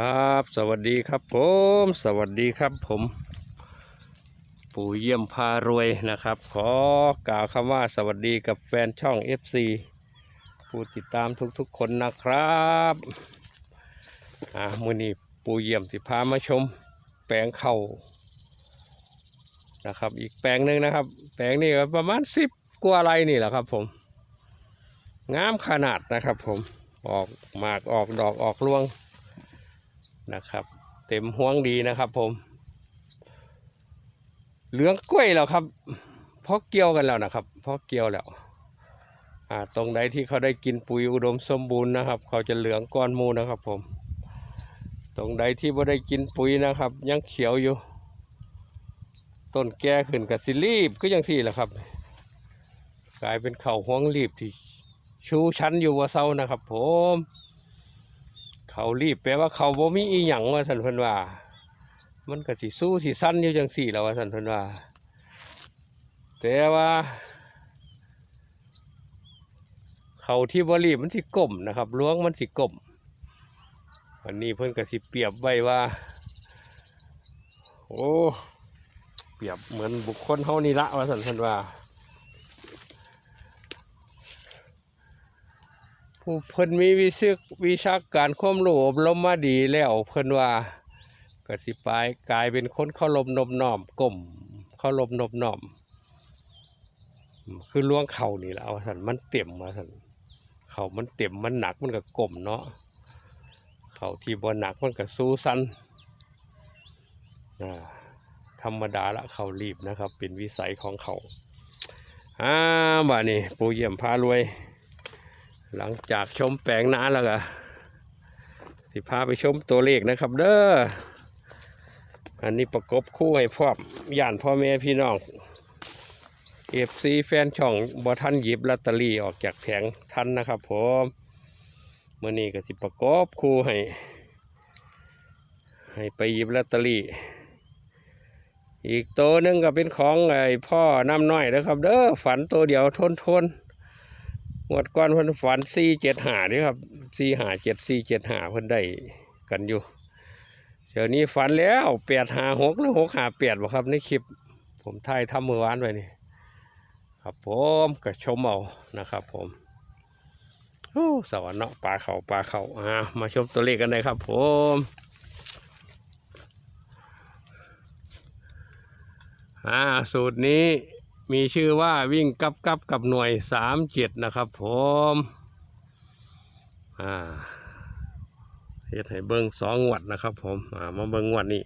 ครับ สวัสดีครับผม สวัสดีครับผม ปู่เยี่ยมพารวยนะครับ ขอกล่าวคำว่าสวัสดีกับแฟนช่อง FC ผู้ติดตามทุกๆคนนะครับอ่ามื่อนี้ปู่เยี่ยมสิพามาชม แปลงเข่านะครับ อีกแปลงหนึ่งนะครับ แปลงนี้ประมาณสิบกว่าไรนี่แหละครับผมงามขนาดนะครับผมออกหมากออกดอกออกรวง นะครับ เต็มห่วงดีนะครับ ผม เหลืองกล้วยแล้วครับเพราะเกี่ยวกันแล้วนะครับเพราะเกี่ยวแล้วตรงไหนที่เขาได้กินปุ๋ยอุดมสมบูรณ์นะครับ เขาจะเหลืองก้อนมูนะครับ ผม ตรงใดที่ไม่ได้กินปุ๋ยนะครับ ยังเขียวอยู่ ต้นแก่ขึ้นกับสิรีบก็ยังสี่แหละครับ กลายเป็นเข่าห้วงรีบที่ชูชั้นอยู่ว่าเศร้านะครับ ผม เขารีบแปลว่าเขาบ่มีอีหยังว่าสันพิ่นว่า มันก็สิสู้สิสั้นอยู่จังสี่แล้วว่าสันพิ่นว่า แต่ว่า เขาที่บ่รีบมันสิก้มนะครับล้วงมันสิก้มวันนี้เพิ่นก็สิเปรียบไว้ว่า โอ้ เปรียบเหมือนบุคคลเฮานี่ละว่าสันพิ่นว่า ผู้เพิ่นมีวิชาวิชาการความรู้อบรมมาดีแล้วเพิ่นว่าก็สิไปกลายเป็นคนเคารพนบน้อมก้มเคารพนบน้อม คือล้วงเข่านี่แหละเอาสันมันเต็มมาสันเข่ามันเต็มมันหนักมันก็ก้มเนาะเข่าที่บ่หนักมันก็สู้สันธรรมดาละเข่ารีบนะครับ เป็นวิสัยของเขาอ่าบ่านี่ปูเยี่ยมพารวย หลังจากชมแปลงนาแล้วก็สิพาไปชมตัวเลขนะครับ เด้ออันนี้ประกบคู่ให้พร้อมย่านพ่อแม่พี่น้องเอฟซีแฟนช่องบอทันหยิบลอตเตอรี่ออกจากแผงทันนะครับผมเมื่อนี้ก็สิประกอบคู่ให้ ให้ไปหยิบลอตเตอรี่ อีกตัวหนึงก็เป็นของไอ้พ่อน้ำน้อยนะครับ เด้อฝันตัวเดียวทนทน ๆงวดก่อนเพิ่นฝันสี่เจ็ดหานี่ครับสี่หาเจ็ดสี่เจ็ดหาเพิ่นได้กันอยู่เดี๋ยวนี้ฝันแล้วแปดหาหกหรือหกหาแปดบ่ครับในคลิป ผมถ่ายทำเมื่อวานไว้นี่ครับผมก็ชมเอานะครับ ผมโอ้สวรรค์เนาะปลาเขาปลาเขาอ่ามาชมตัวเลขกันเลยครับ ผมอ่าสูตรนี้ มีชื่อว่าวิ่งกับกับกับหน่วยสามเจ็ดนะครับผมอ่าเฮ็ดให้เบิ้งสองงวดนะครับผมอ่ามาเบิ้งงวดนี้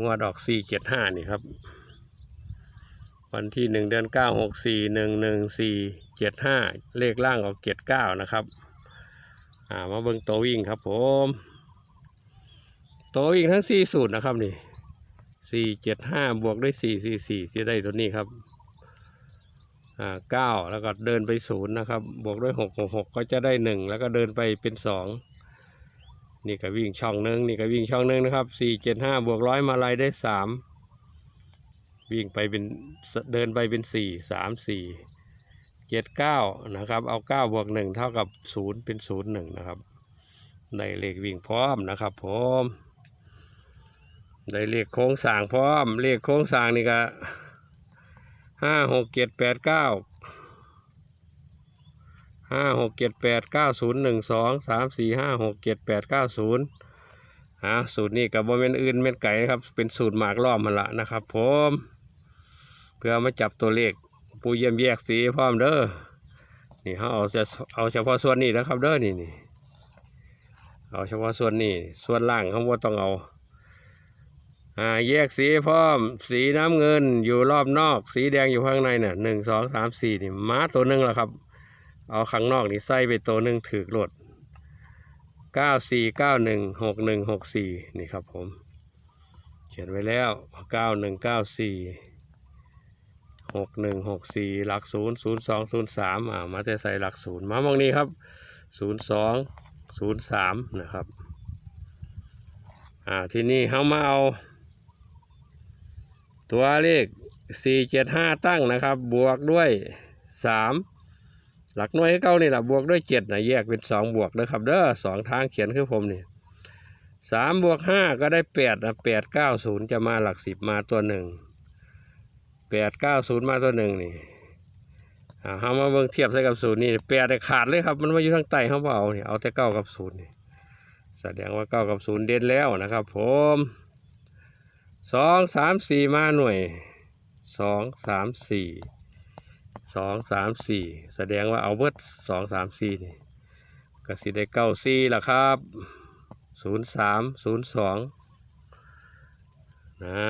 งวดออกสี่เจ็ดห้านี่ครับ วันที่หนึ่งเดือนเก้าหกสี่หนึ่งหนึ่งสี่เจ็ดห้าเลขล่างออกเจ็ดเก้านะครับอ่ามาเบิ้งตัววิ่งครับผมตัววิ่งทั้งสี่สูตรนะครับนี่ สี่เจ็ดห้าบวกด้วยสี่สี่สี่จะได้ตัวนี้ครับอ่าเก้าแล้วก็เดินไปศูนย์นะครับ บวกด้วยหกหกหกก็จะได้หนึ่งแล้วก็เดินไปเป็นสองนี่ก็วิ่งช่องหนึ่งนี่ก็วิ่งช่องหนึ่งนะครับสี่เจ็ดห้าบวกร้อยมาลายได้สามวิ่งไปเป็นเดินไปเป็นสี่สามสี่เจ็ดเก้านะครับ เอาเก้าบวกหนึ่งเท่ากับศูนย์เป็นศูนย์หนึ่งนะครับได้เลขวิ่งพร้อมนะครับผม ได้เลขโค้งสร้างพร้อม เลขโค้งสร้างนี่ก็ห้าหกเจ็ดแปดเก้าห้าหกเจ็ดแปดเก้าศูนย์หนึ่งสองสามสี่ห้าหกเจ็ดแปดเก้าศูนย์อ่าสูตรนี้กับบ่เป็นอื่นเป็นไก่ครับ เป็นสูตรหมากล้อมมันละนะครับผมเพื่อมาจับตัวเลขปูเยี่ยมแยกสีพร้อมเด้อนี่เขาเอาจะเอาเฉพาะส่วนนี้นะครับเด้อนี่นี่เอาเฉพาะส่วนนี้ส่วนล่างเขาว่าต้องเอา อ่าแยกสีพร้อม สีน้ำเงินอยู่รอบนอก สีแดงอยู่ข้างในเนี่ยหนึ่งสองสามสี่นี่ม้าตัวหนึ่งแล้วครับ เอาข้างนอกนี่ใส่ไปตัวหนึ่งถือโหลดเก้าสี่เก้าหนึ่งหกหนึ่งหกสี่นี่ครับผม เขียนไว้แล้วเก้าหนึ่งเก้าสี่หกหนึ่งหกสี่หลักศูนย์ศูนย์สองศูนย์สามอ่ามาจะใส่หลักศูนย์มามองนี้ครับศูนย์สองศูนย์สามนะครับ อ่า ที่นี่เขามาเอา ตัวเลข 475 ตั้งนะครับ บวกด้วย 3 หลักหน่วยให้เก้านี่แหละบวกด้วย7นะแยกเป็น 2 บวกนะครับเด้อสองทางเขียนคือผมนี่สามบวกห้าก็ได้แปดนะแปดเก้าศูนย์จะมาหลักสิบมาตัวหนึ่งแปดเก้าศูนย์มาตัวหนึ่งนี่เอามาเบิ่งเทียบใส่กับศูนย์นี่แปดเนี่ยขาดเลยครับ มันมาอยู่ทางใต้เขาเอาเนี่ยเอาแต่เก้ากับศูนย์นี่แสดงว่าเก้ากับศูนย์เด่นแล้วนะครับ ผม สองสามสี่มาหน่วยสองสามสี่สองสามสี่แสดงว่าเอาเบิดสองสามสี่นี่กสิได้เก้าสี่ละครับศูนย์สามศูนย์สองนะ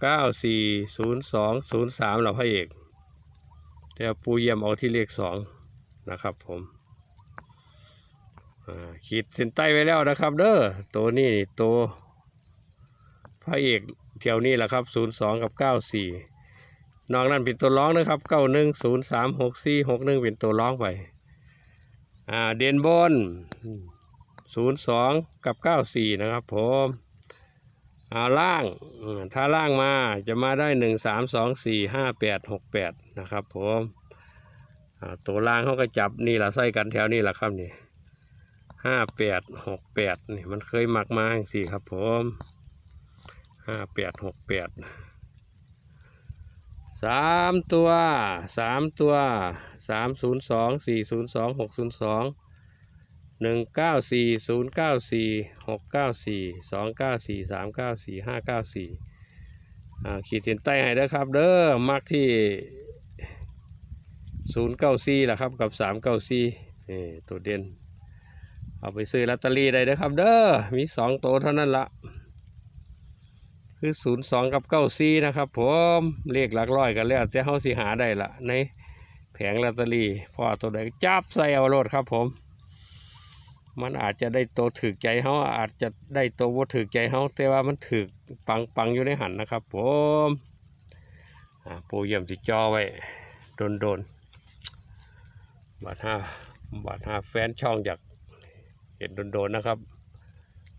เก้าสี่ศูนย์สองศูนย์สามเราพระเอก แต่ปูเยี่ยมเอาที่เลขสองนะครับผม ขีดเส้นใต้ไว้แล้วนะครับ เด้อตัวนี้ตัวพระเอกเที่ยวนี้แหละครับศูนย์สองกับเก้าสี่นอกนั้นเป็นตัวร้องนะครับเก้าหนึ่งศูนย์สามหกสี่หกหนึ่งเป็นตัวร้องไปอ่าเด่นบนศูนย์สองกับเก้าสี่นะครับผมอ่าล่างถ้าล่างมาจะมาได้หนึ่งสามสองสี่ห้าแปดหกแปดนะครับผมอ่าตัวล่างเขาก็จับนี่แหละใส่กันแถวนี่แหละครับนี่ ห้าแปดหกแปดนี่มันเคยมักมาสี่ครับผมห้าแปดหกแปดสามตัวสามตัวสามศูนย์สองสี่ศูนย์สองหกศูนย์สองหนึ่งเก้าสี่ศูนย์เก้าสี่หกเก้าสี่สองเก้าสี่สามเก้าสี่ห้าเก้าสี่อ่าขีดเส้นใต้ให้ด้อครับ เด้อมักที่ศูนย์เก้าสี่แหละครับกับสามเก้าสี่นี่ตัวเด่น เอาไปซื้อลอตเตอรี่ได้เด้อครับเด้อมีสองตัวเท่านั้นละคือศูนย์สองกับเก้าสี่นะครับผมเลขหลักร้อยกันแล้วจะเฮาสิหาได้ละในแผงลอตเตอรี่พอตัวใดจับใส่เอาโลดครับผม มันอาจจะได้ตัวถือใจเขาอาจจะได้ตัวว่าถือใจเขาแต่ว่ามันถือปังปังๆอยู่ในหันนะครับ ผมอ่าปูเยี่ยมที่จอไว้โดนโดนๆบาดห้าบาดห้าแฟนช่องอยาก ห็นโดนโดนๆนะครับ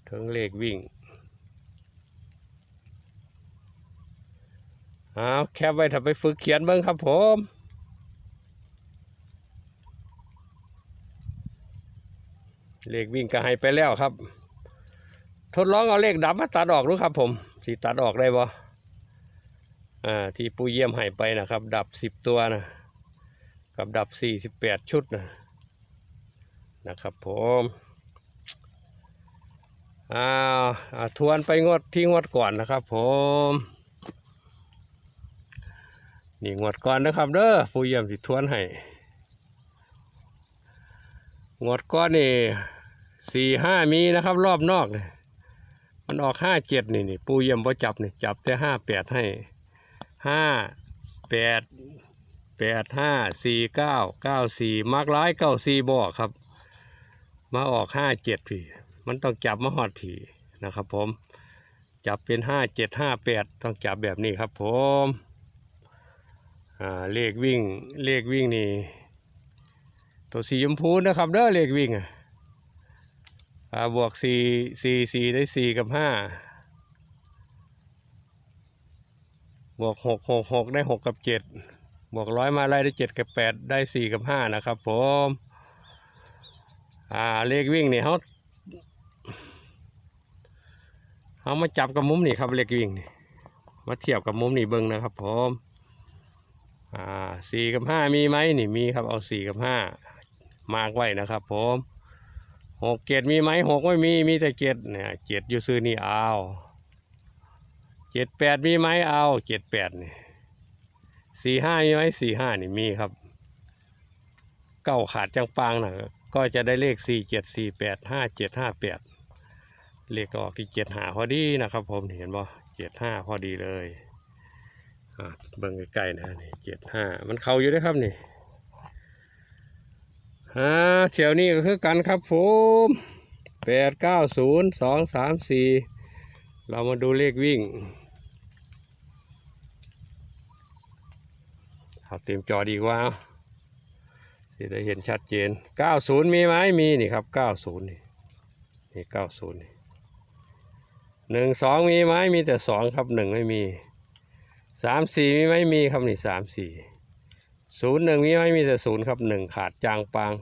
ทั้งเลขวิ่งเอาแคปไว้ถ้าไปฝึกเขียนบิ้งครับผมเลขวิ่งก็ให้ไปแล้วครับ ทดลองเอาเลขดับมาตัดออกดูครับ ผมสิตัดออกได้บ่อ่าที่ปูเยี่ยมให้ไปนะครับ ดับสิบตัวนะกับดับสี่สิบแปดชุดนะนะครับผม อ้าวอ่าทวนไปงวดที่งวดก่อนนะครับ ผมนี่งวดก่อนนะครับ เด้อปูเยี่ยมสิทวนให้งวดก้อนนี่สี่ห้ามีนะครับ รอบนอกเนี่ยมันออกห้าเจ็ดนี่นี่ปูเยี่ยมพอจับนี่จับแต่ห้าแปดให้ห้าแปดแปดห้าสี่เก้าเก้าสี่มากร้ายเก้าสี่บอกครับ มาออกห้าเจ็ดพี่ มันต้องจับมาหอดถี่นะครับ ผม จับเป็นห้าเจ็ดห้าแปดต้องจับแบบนี้ครับ ผมอ่าเลขวิ่งเลขวิ่งนี่ ตัวสีชมพูนะครับเด้อเลขวิ่งอ่าบวกสี่สี่สี่ได้สี่กับห้าบวกหกหกหกได้หกกับเจ็ดบวกร้อยมาไล่ได้เจ็ดกับแปดได้สี่กับห้านะครับผม อ่าเลขวิ่งนี่เขา เขามาจับกับมุมนี่ครับเลขวิ่งนี่มาเทียบกับมุมนี่เบิ้งนะครับผมอ่าสี่กับห้ามีไหมนี่มีครับเอาสี่กับห้ามากไว้นะครับผมหกเจ็ดมีไหมหกไม่มีมีแต่เจ็ดเนี่ยเจ็ดอยู่ซื้อนี่เอาเจ็ดแปดมีไหมเอาเจ็ดแปดนี่สี่ห้ามีไหมสี่ห้านี่มีครับเก้าขาดจังปางนะก็จะได้เลขสี่เจ็ดสี่แปดห้าเจ็ดห้าแปด เลขก็ออกที่เจ็ดหาพอดีนะครับผมเห็นบ่เจ็ดห้าพอดีเลยอะเบิ่งใกล้ๆนะนี่เจ็ดห้ามันเข้าอยู่ด้วยครับนี่อ่าเที่ยวนี้ก็คือกันครับผมแปดเก้าศูนย์สองสามสี่เรามาดูเลขวิ่งเอาเต็มจอดีกว่าจะได้เห็นชัดเจนเก้าศูนย์มีไหมมีนี่ครับเก้าศูนย์นี่นี่เก้าศูนย์นี่ หนึ่งสองมีไหมมีแต่สองครับหนึ่งไม่มีสามสี่มีไหมมีครับนี่สามสี่ศูนย์หนึ่งมีไหมมีแต่ศูนย์ครับหนึ่งขาดจางปาง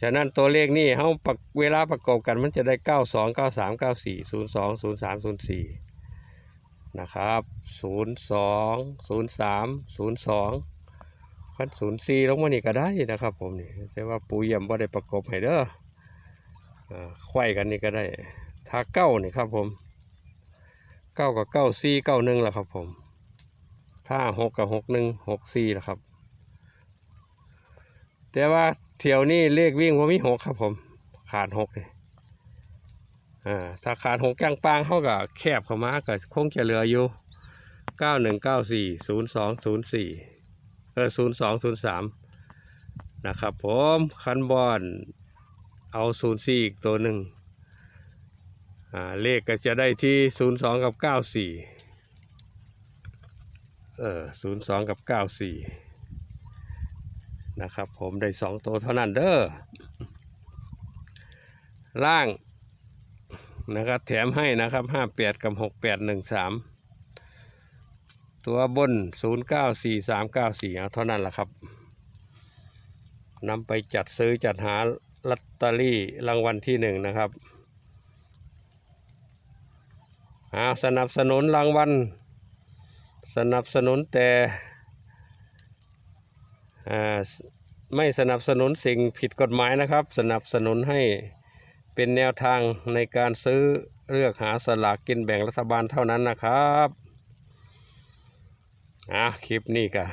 ฉะนั้นตัวเลขนี่เขาเวลาประกอบกันมันจะได้เก้าสองเก้าสามเก้าสี่ศูนย์สองศูนย์สามศูนย์สี่นะครับศูนย์สองศูนย์สามศูนย์สองคันศูนย์สี่ลงมานี่ก็ได้นะครับผมนี่แต่ว่าปูเยี่ยมบ่ได้ประกบให้เด้ออ่าไขว้กันนี่ก็ได้ ถ้าเก้านี่ครับผมเก้ากับเก้าสี่เก้าหนึ่งแหละครับผม ถ้าหกกับหกหนึ่งหกสี่แหละครับ แต่ว่าเที่ยวนี้เลขวิ่งว่ามีหกครับผม ขาดหกเลยอ่าถ้าขาดหกกลางปางเขาก็แคบเข้ามาก็คงจะเหลืออยู่เก้าหนึ่งเก้าสี่ศูนย์สองศูนย์สี่เออศูนย์สองศูนย์สามนะครับผมคันบอลเอาศูนย์สี่อีกตัวหนึ่ง เลขก็จะได้ที่ศูนย์สองกับเก้าสี่เออศูนย์สองกับเก้าสี่นะครับ ผมได้สองตัวเท่านั้นเด้อล่างนะครับแถมให้นะครับห้าแปดกับหกแปดหนึ่งสามตัวบนศูนย์เก้าสี่สามเอาเท่านั้นแหละครับนำไปจัดซื้อจัดหาลอตเตอรี่รางวัลที่หนึ่งนะครับ อาสนับสนุนรางวัลสนับสนุนแต่อ่าไม่สนับสนุนสิ่งผิดกฎหมายนะครับ สนับสนุนให้เป็นแนวทางในการซื้อเลือกหาสลากกินแบ่งรัฐบาลเท่านั้นนะครับอะคลิปนี้ก็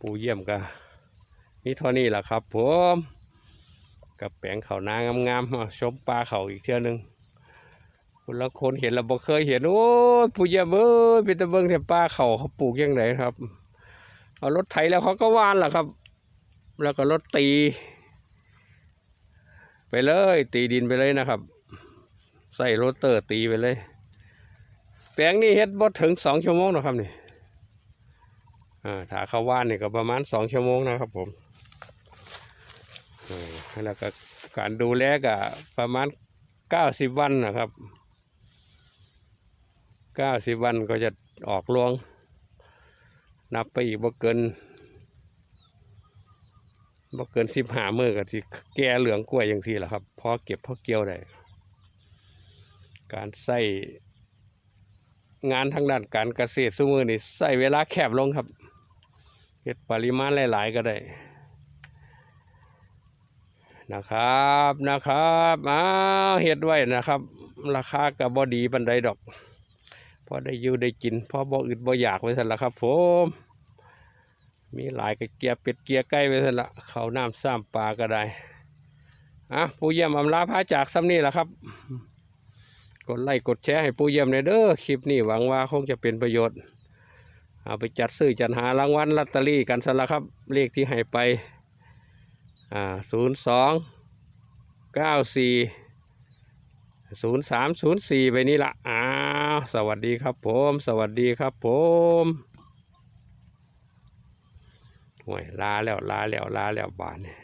ปูเยี่ยมก็มีเท่านี้แหละครับผมกับแปลงเขานางามๆชมปลาเขาอีกเที่ยวหนึง คนละคนเห็นเราบ่เคยเห็นโอ้ยปูเยี่ยมเอ้ยเป็นตะเบิงแต่ปลาเขาเขาปลูกยังไงครับ เอารถไถแล้วเขาก็ว่านแหละครับ แล้วก็รถตี ไปเลย ตีดินไปเลยนะครับ ใส่โรเตอร์ตีไปเลย แปลงนี้เฮ็ดบ่ถึงสองชั่วโมงหรอกครับนี่อ่าถ้าเขาว่านนี่ก็ประมาณสองชั่วโมงนะครับผมแล้วก็การดูแลก็ประมาณเก้าสิบวันนะครับ เก้าสิบวันก็จะออกรวง นับไปอีกบ่เกินบ่เกินสิบห้ามือกับที่แก่เหลืองกล้วยอย่างที่แหละครับพอเก็บพอเกี่ยวได้การใส่งานทางด้านการเกษตรสมือนี่ใส่เวลาแคบลงครับเฮ็ดปริมาณหลาย ๆ ก็ได้นะครับนะครับอ้าวเฮ็ดไว้นะครับ ราคาก็บ่ดีปันใดดอก พอได้อยู่ได้กินพอบ่อึดบ่อยากไว้สั่นละครับ ผม มีหลายกระเกียร์เป็ดเกียร์ไก่ไว้สั่นละเขาน้ำซ้ำปลาก็ได้อะปูเยี่ยมอำลาพาจากซ้ำนี่แหละครับ กดไลค์กดแชร์ให้ปูเยี่ยมในอยเด้อคลิปนี้หวังว่าคงจะเป็นประโยชน์เอาไปจัดซื้อจัดหารางวัลลอตเตอรี่กันสั่นละครับ เลขที่ให้ไปอ่าศูนย์สองเก้าสี่ ศูนย์สามศูนย์สี่ไปนี่ละอ้าวสวัสดีครับผม สวัสดีครับผมห่วยลาแล้วลาแล้วลาแล้วบานเนี่ย